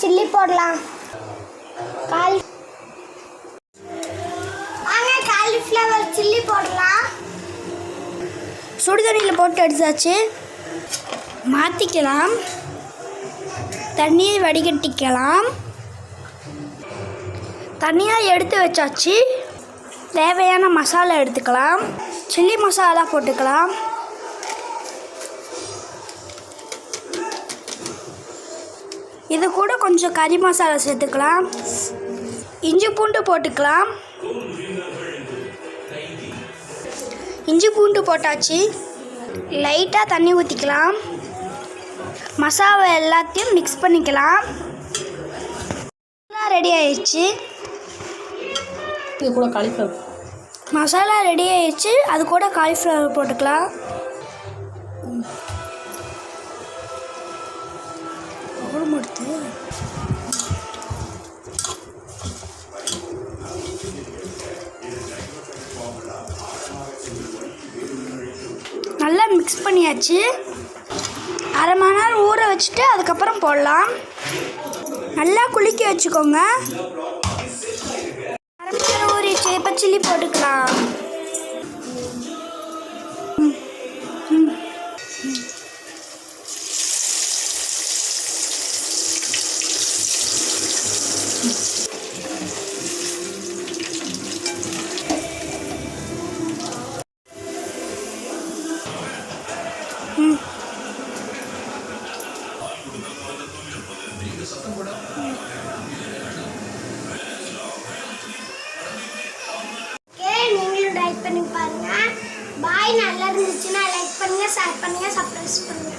Chilli போடலாம். காலி வாங்க காலிஃப்ளவர் சில்லி போடலாம். சுடுதண்ணியில் போட்டு எடுத்தாச்சு. மாற்றிக்கலாம் தண்ணியை வடிகட்டிக்கலாம். தனியாக எடுத்து வச்சாச்சு. தேவையான மசாலா எடுத்துக்கலாம். சில்லி மசாலா போட்டுக்கலாம். இது கூட கொஞ்சம் கறி மசாலா சேர்த்துக்கலாம். இஞ்சி பூண்டு போட்டுக்கலாம். இஞ்சி பூண்டு போட்டாச்சு. லைட்டாக தண்ணி ஊற்றிக்கலாம் மசாலா எல்லாத்தையும் மிக்ஸ் பண்ணிக்கலாம். ரெடி ஆயிடுச்சு இது கூட காலிஃப்ளவர் மசாலா ரெடி ஆயிடுச்சு அது கூட காலிஃப்ளவர் போட்டுக்கலாம். அவ்வளோ எடுத்து. நல்லா மிக்ஸ் பண்ணியாச்சு. அரை மணி நேரம் ஊற வச்சுட்டு அதுக்கப்புறம் போடலாம். நல்லா குளிக்க வச்சுக்கோங்க. அரை மணி நேரம் ஊறிச்சு இப்போ சில்லி போட்டுக்கலாம். பாய் நல்லா இருந்துச்சுன்னா லைக் பண்ணுங்க ஷேர் பண்ணுங்க சப்ஸ்கிரைப் பண்ணுங்க